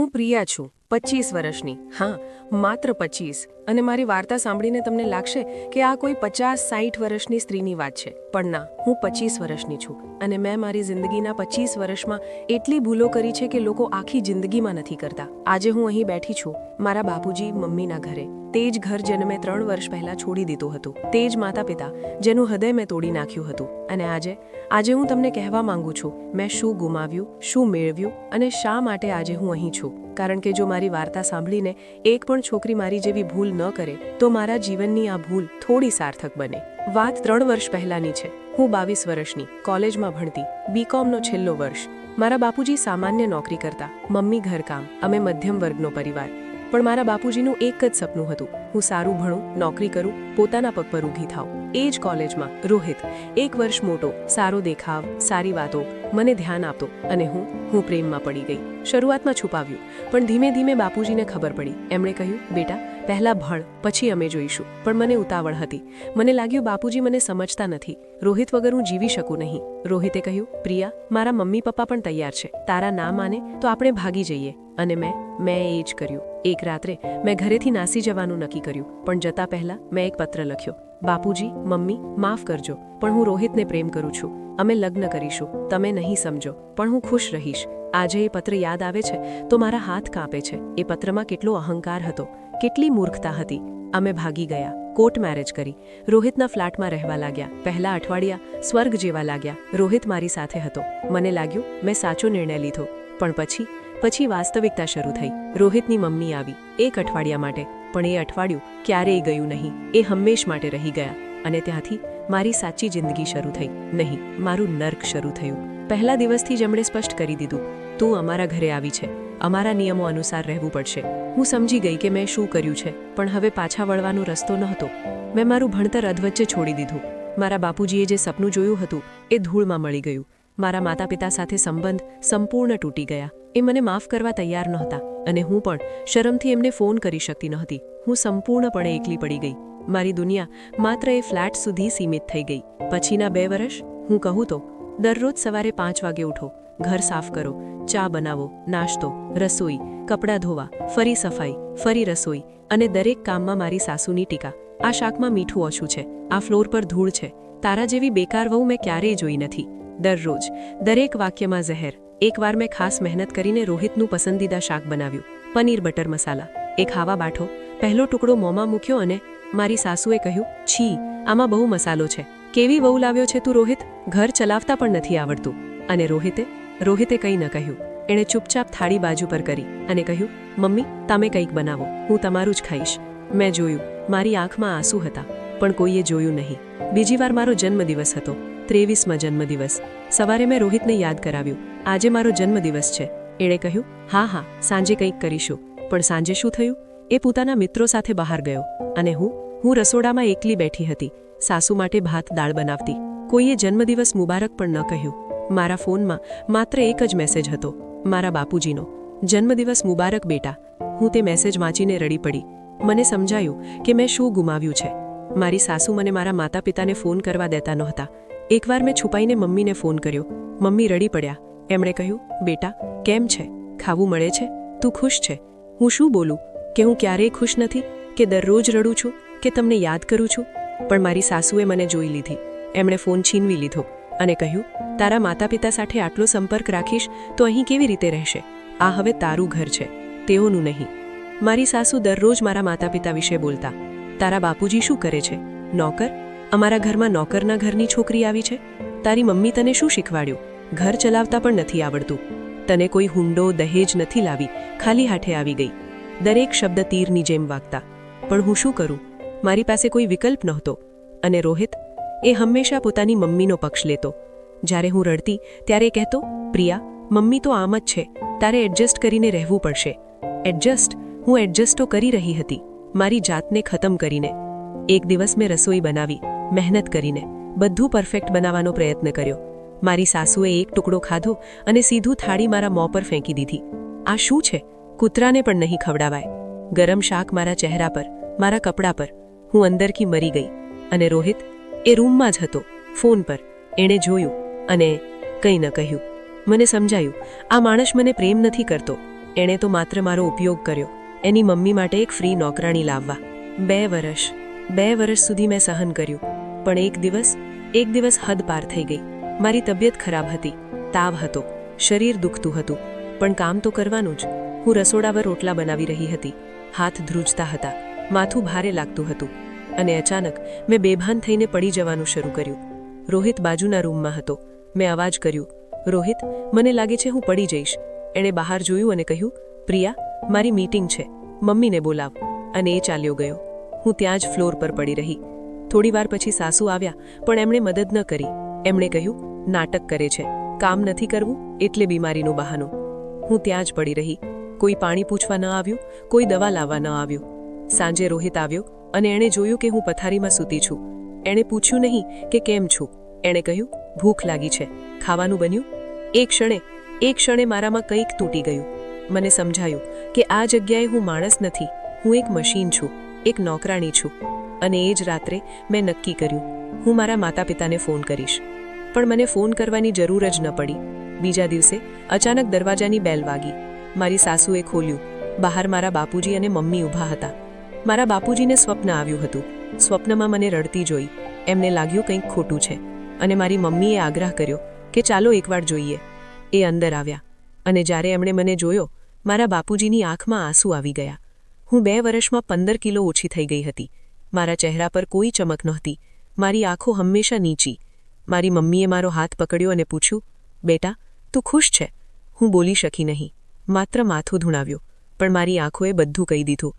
હું પ્રિયા છું પચીસ વર્ષની. હા, માત્ર પચીસ અને મારી વાર્તા સાંભળીને તમને લાગશે કે આ કોઈ પચાસ સાઠ વર્ષની સ્ત્રીની વાત છે. પણ ના, હું પચીસ વર્ષની છું અને મેં મારી જિંદગીના પચીસ વર્ષમાં એટલી ભૂલો કરી છે કે લોકો આખી જિંદગીમાં નથી કરતા. આજે હું અહીં બેઠી છું, મારા બાપુજી મમ્મીના ઘરે. તે જ ઘર જેને મેં ત્રણ વર્ષ પહેલા છોડી દીધું હતું. તે જ માતા પિતા જેનું હૃદય મેં તોડી નાખ્યું હતું. અને આજે આજે હું તમને કહેવા માંગુ છું, મેં શું ગુમાવ્યું, શું મેળવ્યું અને શા માટે આજે હું અહીં છું? કારણ કે જો મારી વાર્તા સાંભળીને એક પણ છોકરી મારી જેવી ભૂલ ન કરે, તો મારા જીવનની આ ભૂલ થોડી સાર્થક બને. વાત ત્રણ વર્ષ પહેલાની છે. હું બાવીસ વર્ષની, કોલેજમાં ભણતી બીકોમનો છેલ્લો વર્ષ. મારા બાપુજી સામાન્ય નોકરી કરતા, મમ્મી ઘરકામ, અમે મધ્યમ વર્ગનો પરિવાર. પણ મારા બાપુજીનું એક જ સપનું હતું. હું સારું ભણું, નોકરી કરું, પોતાના પગ પર ઊભી થાઉં. એ જ કોલેજમાં. રોહિત, એક વર્ષ મોટો, સારો દેખાવ, સારી વાતો, મને ધ્યાન આપતો અને હું હું પ્રેમમાં પડી ગઈ. શરૂઆતમાં છુપાવ્યું, પણ ધીમે ધીમે બાપુજીને ખબર પડી. એમણે કહ્યું, બેટા પહેલા ભળ, પછી અમે જોઈશું. પણ મને ઉતાવળ હતી. મને લાગ્યું બાપુજી મને સમજતા નથી. રોહિત વગર હું જીવી શકું નહીં. રોહિતે કહ્યું, પ્રિયા, મારા મમ્મી પપ્પા પણ તૈયાર છે. તારા ના માને તો આપણે ભાગી જઈએ. અને મેં મેં એ જ કર્યું. એક રાત્રે મેં ઘરેથી નાસી જવાનું નક્કી કર્યું. પણ જતા પહેલા મેં એક પત્ર લખ્યો. બાપુજી, મમ્મી, માફ કરજો, પણ હું રોહિતને પ્રેમ કરું છું. અમે લગ્ન કરીશું. તમે નહીં સમજો, પણ હું ખુશ રહીશ. આજે એ પત્ર યાદ આવે છે તો મારા હાથ કાંપે છે. એ પત્રમાં કેટલો અહંકાર હતો. કેટલી મૂર્ખતા હતી. અમે ભાગી ગયા, કોર્ટ મેરેજ કરી. રોહિતના ફ્લેટમાં રહેવા લાગ્યા. પહેલા અઠવાડિયા સ્વર્ગ જેવા લાગ્યા. રોહિત મારી સાથે હતો. મને લાગ્યું, મેં સાચો નિર્ણય લીધો. પણ પછી પછી વાસ્તવિકતા શરૂ થઈ. રોહિતની મમ્મી આવી, એક અઠવાડિયા માટે. પણ એ અઠવાડિયું ક્યારેય ગયું નહીં. એ હંમેશ માટે રહી ગયા. અને ત્યાંથી મારી સાચી જિંદગી શરૂ થઈ. નહીં, મારું નર્ક શરૂ થયું. પહેલા દિવસથી જ એમણે સ્પષ્ટ કરી દીધું, તું અમારા ઘરે આવી છે. અમારા નિયમો અનુસાર રહેવું પડશે. હું સમજી ગઈ કે મેં શું કર્યું છે, પણ હવે પાછા વળવાનો રસ્તો નહોતો. મેં મારું ભણતર અધવચ્ચે છોડી દીધું. મારા બાપુજીએ જે સપનું જોયું હતું, એ ધૂળમાં મળી ગયું. મારા માતા પિતા સાથે સંબંધ સંપૂર્ણ તૂટી ગયા. એ મને માફ કરવા તૈયાર નહોતા, અને હું પણ શરમથી એમને ફોન કરી શકતી નહોતી. હું સંપૂર્ણપણે એકલી પડી ગઈ. મારી દુનિયા માત્ર એ ફ્લેટ સુધી સીમિત થઈ ગઈ. પછીના બે વર્ષ હું કહું તો, દરરોજ સવારે પાંચ વાગે ઉઠો. ઘર સાફ કરો, ચા બનાવો, નાસ્તો, રસોઈ, કપડાં ધોવા, ફરી સફાઈ, ફરી રસોઈ અને દરેક કામમાં મારી સાસુની ટીકા. આ શાકમાં મીઠું ઓછું છે, આ ફ્લોર પર ધૂળ છે. તારા જેવી બેકાર વહુ મેં ક્યારેય જોઈ નથી. દરરોજ, દરેક વાક્યમાં ઝહેર એકવાર મેં ખાસ મહેનત કરીને રોહિતનું પસંદીદા શાક બનાવ્યું. પનીર બટર મસાલા. એ ખાવા બાઠો. પહેલો ટુકડો મોંમાં મૂક્યો અને મારી સાસુએ કહ્યું, છી, આમાં બહુ મસાલો છે. કેવી વહુ લાવ્યો છે તું રોહિત? ઘર ચલાવતા પણ નથી આવડતું. અને રોહિતે રોહિતે કંઈ ન કહ્યું. એણે ચૂપચાપ થાળી બાજુ પર કરી અને કહ્યું, મમ્મી, તમે કંઈક બનાવો. હું તમારું જ ખાઈશ. મેં જોયું, મારી આંખમાં આંસુ હતા, પણ કોઈએ જોયું નહીં. બીજી વાર મારો જન્મદિવસ હતો, ત્રેવીસમાં જન્મદિવસ. સવારે મેં રોહિતને યાદ કરાવ્યું, આજે મારો જન્મદિવસ છે. એણે કહ્યું, હા હા, સાંજે કંઈક કરીશું. પણ સાંજે શું થયું? એ પોતાના મિત્રો સાથે બહાર ગયો અને હું હું રસોડામાં એકલી બેઠી હતી, સાસુ માટે ભાત, દાળ બનાવતી. કોઈએ જન્મદિવસ મુબારક પણ ન કહ્યું. મારા ફોનમાં માત્ર એક જ મેસેજ હતો. મારા બાપુજીનો. જન્મદિવસ મુબારક બેટા. હું તે મેસેજ વાંચીને રડી પડી. મને સમજાયું કે મેં શું ગુમાવ્યું છે. મારી સાસુ મને મારા માતા પિતાને ફોન કરવા દેતા નહોતા. એકવાર મેં છુપાઈને મમ્મીને ફોન કર્યો. મમ્મી રડી પડ્યા. એમણે કહ્યું, બેટા, કેમ છે? ખાવું મળે છે? તું ખુશ છે? હું શું બોલું? કે હું ક્યારેય ખુશ નથી? કે દરરોજ રડું છું? કે તમને યાદ કરું છું? પણ મારી સાસુએ મને જોઈ લીધી. એમણે ફોન છીનવી લીધો. અને કહ્યું, તારા માતા પિતા સાથે આટલો સંપર્ક રાખીશ તો અહીં કેવી રીતે રહેશે? આ હવે તારું ઘર છે, તેઓનું નહીં. મારી સાસુ દરરોજ મારા માતા પિતા વિશે બોલતા. તારા બાપુજી શું કરે છે? નોકર? અમારા ઘરમાં નોકરના ઘરની છોકરી આવી છે? તારી મમ્મી તને શું શીખવાડ્યું? ઘર ચલાવતા પણ નથી આવડતું. તને કોઈ હુંડો, દહેજ નથી લાવી, ખાલી હાથે આવી ગઈ. દરેક શબ્દ તીરની જેમ વાગતા. પણ હું શું કરું? મારી પાસે કોઈ વિકલ્પ નહોતો. અને રોહિત એ હંમેશા પોતાની મમ્મીનો પક્ષ લેતો. જ્યારે હું રડતી, ત્યારે કહેતો, પ્રિયા, મમ્મી તો આમ જ છે. તારે એડજસ્ટ કરીને રહેવું પડશે. એડજસ્ટ, હું એડજસ્ટ કરી રહી હતી. મારી જાતને ખતમ કરીને. એક દિવસ મેં રસોઈ બનાવી, મહેનત કરીને. બધું પરફેક્ટ બનાવવાનો પ્રયત્ન કર્યો. મારી સાસુએ એક ટુકડો ખાધો અને સીધું થાળી મારા મોં પર ફેંકી દીધી. આ શું છે? કૂતરાને પણ નહીં ખવડાવાય. ગરમ શાક મારા ચહેરા પર, મારા કપડા પર. હું અંદરથી મરી ગઈ. અને રોહિત એ રૂમમાં જ હતો, ફોન પર. એણે જોયું અને કંઈ ન કહ્યું. મને સમજાયું, આ માણસ મને પ્રેમ નથી કરતો. એણે તો માત્ર મારો ઉપયોગ કર્યો, એની મમ્મી માટે એક ફ્રી નોકરાણી લાવવા. બે વર્ષ બે વર્ષ સુધી મેં સહન કર્યું, પણ એક દિવસ એક દિવસ હદ પાર થઈ ગઈ. મારી તબિયત ખરાબ હતી, તાવ હતો, શરીર દુખતું હતું, પણ કામ તો કરવાનું જ. હું રસોડા પર રોટલા બનાવી રહી હતી, હાથ ધ્રુજતા હતા, માથું ભારે લાગતું હતું. અને અચાનક મેં બેભાન થઈને પડી જવાનું શરૂ કર્યું. રોહિત બાજુના રૂમમાં હતો. મેં અવાજ કર્યું, રોહિત, મને લાગે છે હું પડી જઈશ. એણે બહાર જોયું અને કહ્યું, પ્રિયા, મારી મીટિંગ છે. મમ્મીને બોલાવ. અને એ ચાલ્યો ગયો. હું ત્યાં જ ફ્લોર પર પડી રહી. થોડીવાર પછી સાસુ આવ્યા, પણ એમણે મદદ ન કરી. એમણે કહ્યું, નાટક કરે છે. કામ નથી કરવું, એટલે બીમારીનું બહાનું. હું ત્યાં જ પડી રહી. કોઈ પાણી પૂછવા ન આવ્યું, કોઈ દવા લાવવા ન આવ્યું. સાંજે રોહિત આવ્યો અને એણે જોયું કે હું પથારીમાં સૂતી છું. એણે પૂછ્યું નહીં કે કેમ છું. એણે કહ્યું, ભૂખ લાગી છે. ખાવાનું બન્યું? એ ક્ષણે એ ક્ષણે મારામાં કંઈક તૂટી ગયું. મને સમજાયું કે આ જગ્યાએ હું માણસ નથી. હું એક મશીન છું. એક નોકરાણી છું. અને એ જ રાત્રે મેં નક્કી કર્યું, હું મારા માતા પિતાને ફોન કરીશ. પણ મને ફોન કરવાની જરૂર જ ન પડી. બીજા દિવસે અચાનક દરવાજાની બેલ વાગી. મારી સાસુએ ખોલ્યું. બહાર મારા બાપુજી અને મમ્મી ઊભા હતા. મારા બાપુજીને સ્વપ્ન આવ્યું હતું. સ્વપ્નમાં મને રડતી જોઈ. એમને લાગ્યું કંઈક ખોટું છે. અને મારી મમ્મીએ આગ્રહ કર્યો કે ચાલો એકવાર જોઈએ. એ અંદર આવ્યા. અને જ્યારે એમણે મને જોયો, મારા બાપુજીની આંખમાં આંસુ આવી ગયા. હું બે વર્ષમાં પંદર કિલો ઓછી થઈ ગઈ હતી. મારા ચહેરા પર કોઈ ચમક નહોતી. મારી આંખો હંમેશા નીચી. મારી મમ્મીએ મારો હાથ પકડ્યો અને પૂછ્યું, બેટા, તું ખુશ છે? હું બોલી શકી નહીં. માત્ર માથું ધૂણાવ્યું. પણ મારી આંખોએ બધું કહી દીધું.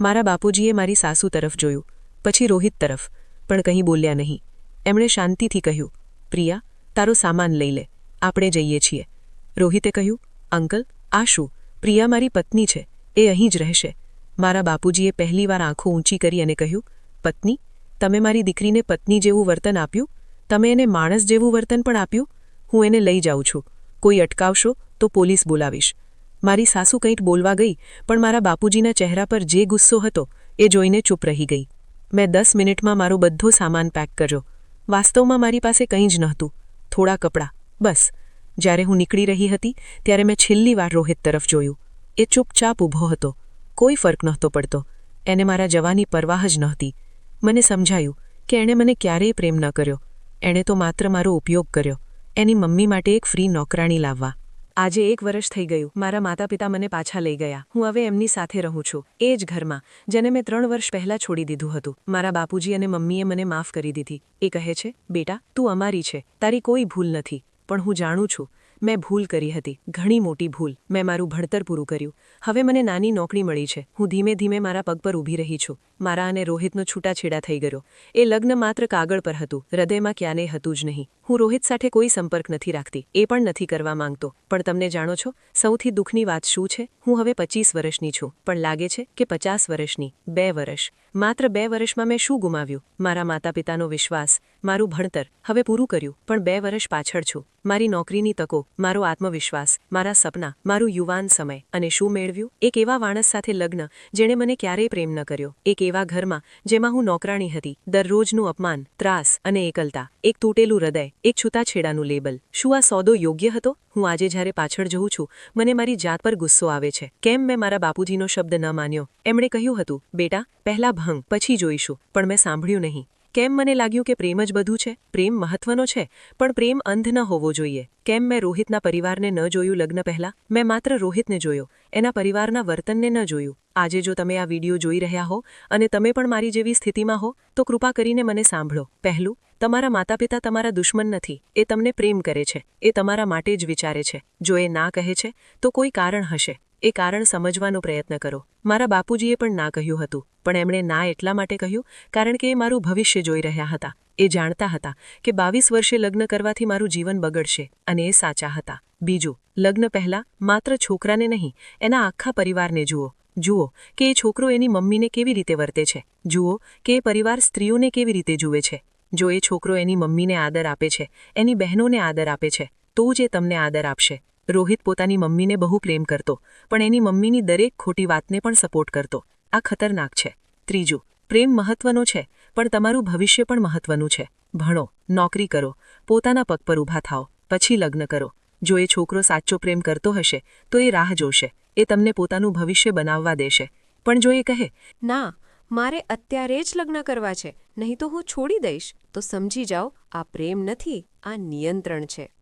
મારા બાપુજીએ મારી સાસુ તરફ જોયું, પછી રોહિત તરફ, પણ કંઈ બોલ્યા નહીં. એમણે શાંતિથી કહ્યું, પ્રિયા, તારો સામાન લઈ લે, આપણે જઈએ છીએ. રોહિતે કહ્યું, અંકલ, આ શું? પ્રિયા મારી પત્ની છે, એ અહીં જ રહેશે. મારા બાપુજીએ પહેલીવાર આંખો ઊંચી કરી અને કહ્યું, પત્ની, તમે મારી દીકરીને પત્ની જેવું વર્તન આપ્યું? તમે એને માણસ જેવું વર્તન પણ આપ્યું? હું એને લઈ જાઉં છું. કોઈ અટકાવશો તો પોલીસ બોલાવીશ. મારી સાસુ કંઈક બોલવા ગઈ, પણ મારા બાપુજીના ચહેરા પર જે ગુસ્સો હતો, એ જોઈને ચૂપ રહી ગઈ. મેં દસ મિનિટમાં મારો બધો સામાન પેક કર્યો. વાસ્તવમાં મારી પાસે કંઈ જ નહોતું, થોડા કપડાં, બસ. જ્યારે હું નીકળી રહી હતી, ત્યારે મેં છેલ્લી વાર રોહિત તરફ જોયું. એ ચૂપચાપ ઊભો હતો, કોઈ ફરક નહોતો પડતો. એને મારા જવાની પરવાહ જ નહોતી. મને સમજાયું કે એણે મને ક્યારેય પ્રેમ ન કર્યો. એણે તો માત્ર મારો ઉપયોગ કર્યો. એની મમ્મી માટે એક ફ્રી નોકરાણી લાવવા. આજે એક વર્ષ થઈ ગયું. મારા માતા પિતા મને પાછા લઈ ગયા. હું હવે એમની સાથે રહું છું. એ જ ઘરમાં, જેને મેં ત્રણ વર્ષ પહેલા છોડી દીધું હતું. મારા બાપુજી અને મમ્મીએ મને માફ કરી દીધી. એ કહે છે, બેટા, તું અમારી છે. તારી કોઈ ભૂલ નથી. પણ હું જાણું છું, મેં ભૂલ કરી હતી. ઘણી મોટી ભૂલ. મેં મારું ભણતર પૂરું કર્યું. હવે મને નાની નોકરી મળી છે. હું ધીમે ધીમે મારા પગ પર ઊભી રહી છું. મારા અને રોહિતનો છૂટાછેડા થઈ ગયો. એ લગ્ન માત્ર કાગળ પર હતું, હૃદયમાં ક્યારેય હતું જ નહીં. હું રોહિત સાથે કોઈ સંપર્ક નથી રાખતી, એ પણ નથી કરવા માંગતો. પણ તમને જાણો છો, સૌથી દુઃખની વાત શું છે? હું હવે પચીસ વર્ષની છું, પણ લાગે છે કે પચાસ વર્ષની, બે વર્ષ. માત્ર બે વર્ષમાં મેં શું ગુમાવ્યું? મારા માતા પિતાનો વિશ્વાસ, મારું ભણતર, હવે પૂરું કર્યું, પણ બે વર્ષ પાછળ છું. મારી નોકરીની તકો, મારો આત્મવિશ્વાસ, મારા સપના, મારું યુવાન સમય. અને શું મેળવ્યું? એક એવા માણસ સાથે લગ્ન, જેણે મને ક્યારેય પ્રેમ ન કર્યો. એક એવા ઘરમાં જેમાં હું નોકરાણી હતી, દરરોજનું અપમાન, ત્રાસ અને એકલતા, એક તૂટેલું હૃદય, એક છૂતાછેડાનું લેબલ. શું આ સોદો યોગ્ય હતો? હું આજે જ્યારે પાછળ જઉં છું, મને મારી જાત પર ગુસ્સો આવે છે. કેમ મેં મારા બાપુજીનો શબ્દ ન માન્યો? એમણે કહ્યું હતું, બેટા, પહેલા ભંગ, પછી જોઈશું, પણ મેં સાંભળ્યું નહીં. કેમ મને લાગ્યું કે પ્રેમ જ બધું છે? પ્રેમ મહત્વનો છે, પણ પ્રેમ અંધ ન હોવો જોઈએ. કેમ મેં રોહિતના પરિવારને ન જોયું લગ્ન પહેલા? મેં માત્ર રોહિતને જોયો, એના પરિવારના વર્તનને ન જોયું. આજે જો તમે આ વીડિયો જોઈ રહ્યા હો અને તમે પણ મારી જેવી સ્થિતિમાં હો, તો કૃપા કરીને મને સાંભળો. પહેલું, તમારા માતા પિતા તમારા દુશ્મન નથી, એ તમને પ્રેમ કરે છે, એ તમારા માટે જ વિચારે છે. જો એ ના કહે છે, તો કોઈ કારણ હશે. એ કારણ સમજવાનો પ્રયત્ન કરો. મારા બાપુજીએ પણ ના કહ્યું હતું, પણ એમણે ના એટલા માટે કહ્યું, કારણ કે એ મારું ભવિષ્ય જોઈ રહ્યા હતા. એ જાણતા હતા કે બાવીસ વર્ષે લગ્ન કરવાથી મારું જીવન બગડશે, અને એ સાચા હતા. બીજું, લગ્ન પહેલા માત્ર છોકરાને નહીં, એના આખા પરિવારને જુઓ. જુઓ કે એ છોકરો એની મમ્મીને કેવી રીતે વર્તે છે. જુઓ કે એ પરિવાર સ્ત્રીઓને કેવી રીતે જુએ છે. જો એ છોકરો એની મમ્મીને આદર આપે છે, એની બહેનોને આદર આપે છે, તો જ એ તમને આદર આપશે. રોહિત પોતાની મમ્મીને બહુ પ્રેમ કરતો, પણ એની મમ્મીની દરેક ખોટી વાતને પણ સપોર્ટ કરતો. આ ખતરનાક છે. ત્રીજું, પ્રેમ મહત્વનો છે, પણ તમારું ભવિષ્ય પણ મહત્વનું છે. ભણો, નોકરી કરો, પોતાના પગ પર ઊભા થાઓ, પછી લગ્ન કરો. જો એ છોકરો સાચો પ્રેમ કરતો હશે, તો એ રાહ જોશે. એ તમને પોતાનું ભવિષ્ય બનાવવા દેશે. પણ જો એ કહે, ના, મારે અત્યારે જ લગ્ન કરવા છે, નહીં તો હું છોડી દઈશ. તો સમજી જાઓ, આ પ્રેમ નથી, આ નિયંત્રણ છે.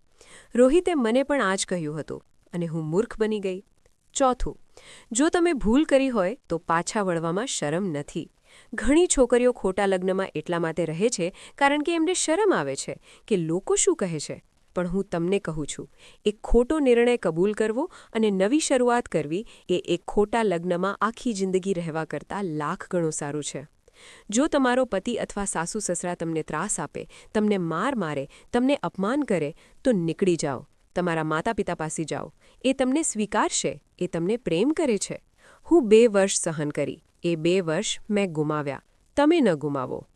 રોહિતે મને પણ આ જ કહ્યું હતું, અને હું મૂર્ખ બની ગઈ. ચોથું, જો તમે ભૂલ કરી હોય, તો પાછા વળવામાં શરમ નથી. ઘણી છોકરીઓ ખોટા લગ્નમાં એટલા માટે રહે છે, કારણ કે એમને શરમ આવે છે, કે લોકો શું કહે છે? પણ હું તમને કહું છું, એક ખોટો નિર્ણય કબૂલ કરવો અને નવી શરૂઆત કરવી એ એક ખોટા લગ્નમાં આખી જિંદગી રહેવા કરતાં લાખ ગણો સારું છે. જો તમારો પતિ અથવા સાસુ સસરા તમને ત્રાસ આપે, તમને માર મારે, તમને અપમાન કરે, તો નીકળી જાઓ, તમારા માતા પિતા પાસે જાઓ. એ તમને સ્વીકારશે, એ તમને પ્રેમ કરે છે. હું બે વર્ષ સહન કરી, એ બે વર્ષ મેં ગુમાવ્યા. તમે ન ગુમાવો.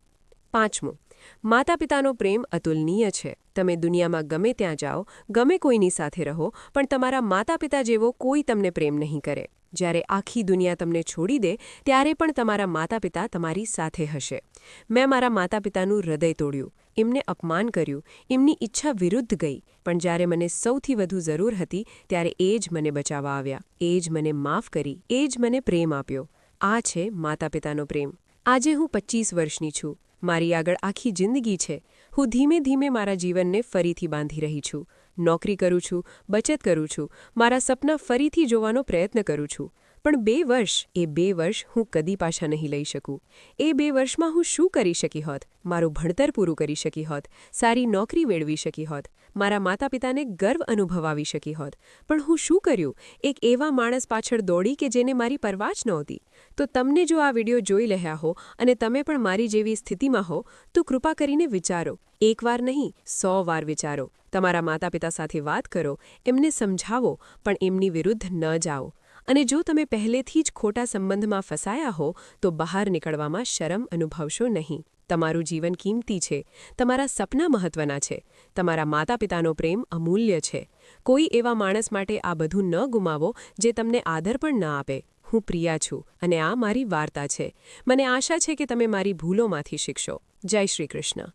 પાંચમું માતા પિતાનો પ્રેમ અતુલનીય છે. તમે દુનિયામાં ગમે ત્યાં જાઓ, ગમે કોઈની સાથે રહો, પણ તમારા માતા પિતા જેવો કોઈ તમને પ્રેમ નહીં કરે. જ્યારે આખી દુનિયા તમને છોડી દે, ત્યારે પણ તમારા માતા પિતા તમારી સાથે હશે. મેં મારા માતા પિતાનું હૃદય તોડ્યું. એમને અપમાન કર્યું. એમની ઈચ્છા વિરુદ્ધ ગઈ. પણ જ્યારે મને સૌથી વધુ જરૂર હતી, ત્યારે એ જ મને બચાવવા આવ્યા. એ જ મને માફ કરી. એ જ મને પ્રેમ આપ્યો. આ છે માતા પિતાનો પ્રેમ. આજે હું પચીસ વર્ષની છું. મારી આગળ આખી જિંદગી છે. હું ધીમે ધીમે મારા જીવનને ફરીથી બાંધી રહી છું. નોકરી કરું છું, બચત કરું છું, મારા સપના ફરીથી જોવાનો પ્રયત્ન કરું છું. પણ બે વર્ષ, એ બે વર્ષ હું કદી પાછા નહીં લઈ શકું. એ બે વર્ષમાં હું શું કરી શકી હોત? મારું ભણતર પૂરું કરી શકી હોત. સારી નોકરી મેળવી શકી હોત. મારા માતા પિતાને ગર્વ અનુભવાવી શકી હોત. પણ હું શું કર્યું? એક એવા માણસ પાછળ દોડી કે જેને મારી પરવા જ નહોતી. તો તમને જો આ વિડિયો જોઈ રહ્યા હો અને તમે પણ મારી જેવી સ્થિતિમાં હો, તો કૃપા કરીને વિચારો. એકવાર નહીં, સો વાર વિચારો. તમારા માતા પિતા સાથે વાત કરો, એમને સમજાવો, પણ એમની વિરુદ્ધ ન જાઓ. અને જો તમે પહેલેથી જ ખોટા સંબંધમાં ફસાયા હો, તો બહાર નીકળવામાં શરમ અનુભવશો નહીં. તમારું જીવન કિંમતી છે. તમારા સપના મહત્વના છે. તમારા માતા પિતાનો પ્રેમ અમૂલ્ય છે. કોઈ એવા માણસ માટે આ બધું ન ગુમાવો જે તમને આદર પણ ન આપે. હું પ્રિયા છું અને આ મારી વાર્તા છે. મને આશા છે કે તમે મારી ભૂલોમાંથી શીખશો. જય શ્રી કૃષ્ણ.